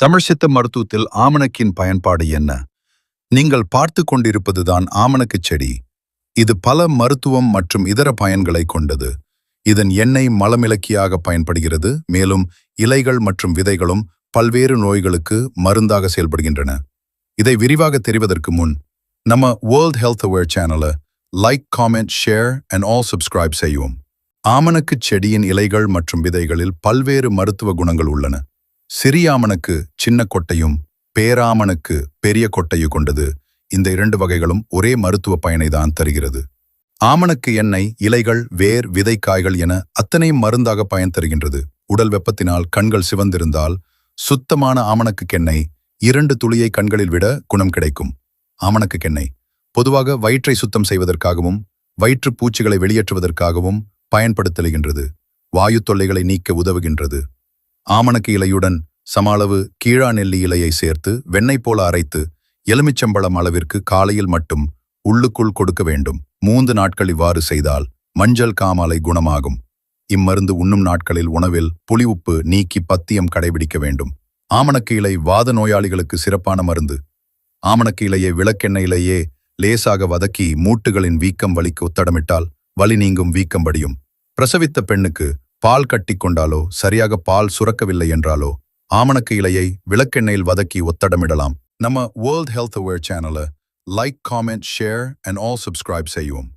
தமிழ் சித்த மருத்துவத்தில் ஆமணக்கின் பயன்பாடு என்ன? நீங்கள் பார்த்து கொண்டிருப்பதுதான் ஆமணக்குச் செடி. இது பல மருத்துவம் மற்றும் இதர பயன்களை கொண்டது. இதன் எண்ணெய் மலமிளக்கியாக பயன்படுகிறது. மேலும் இலைகள் மற்றும் விதைகளும் பல்வேறு நோய்களுக்கு மருந்தாக செயல்படுகின்றன. இதை விரிவாக தெரிவதற்கு முன் நம்ம வேர்ல்ட் ஹெல்த் அவேர் சேனலை like comment share and all subscribe செய்வோம். ஆமணக்குச் செடியின் இலைகள் மற்றும் விதைகளில் பல்வேறு மருத்துவ குணங்கள் உள்ளன. சிறியாமனுக்கு சின்ன கொட்டையும் பேராமனுக்கு பெரிய கொட்டையும் கொண்டது. இந்த இரண்டு வகைகளும் ஒரே மருத்துவ பயனை தான் தருகிறது. ஆமணக்கு எண்ணெய் இலைகள் வேர் விதைக்காய்கள் என அத்தனையும் மருந்தாக பயன் தருகின்றது. உடல் வெப்பத்தினால் கண்கள் சிவந்திருந்தால் சுத்தமான ஆமணக்கு இரண்டு துளியை கண்களில் விட குணம் கிடைக்கும். ஆமணக்கு பொதுவாக வயிற்றை சுத்தம் செய்வதற்காகவும் வயிற்றுப் பூச்சிகளை வெளியேற்றுவதற்காகவும் பயன்படுத்தலுகின்றது வாயு தொல்லைகளை நீக்க உதவுகின்றது. ஆமணக்கு இலையுடன் சமளவு கீழா நெல்லி இலையை சேர்த்து வெண்ணெய் போல அரைத்து எலுமிச்சம்பழம் அளவிற்கு காலையில் மட்டும் உள்ளுக்குள் கொடுக்க வேண்டும். மூன்று நாட்கள் இவ்வாறு செய்தால் மஞ்சள் காமாலை குணமாகும். இம்மருந்து உண்ணும் நாட்களில் உணவில் புளி உப்பு நீக்கி பத்தியம் கடைபிடிக்க வேண்டும். ஆமணக்கு இலை வாத நோயாளிகளுக்கு சிறப்பான மருந்து. ஆமணக்கு இலையை விளக்கெண்ணெயிலேயே லேசாக வதக்கி மூட்டுகளின் வீக்கம் வலிக்கு ஒத்தடமிட்டால் வலி நீங்கும் வீக்கம் படியும். பிரசவித்த பெண்ணுக்கு பால் கட்டி கொண்டாலோ சரியாக பால் சுரக்கவில்லை என்றாலோ ஆமணக்கு இலையை விளக்கெண்ணெயில் வதக்கி ஒத்தடமிடலாம். நம்ம வேர்ல்ட் ஹெல்த் அவேர் சேனலை like comment share and all subscribe செய்வோம்.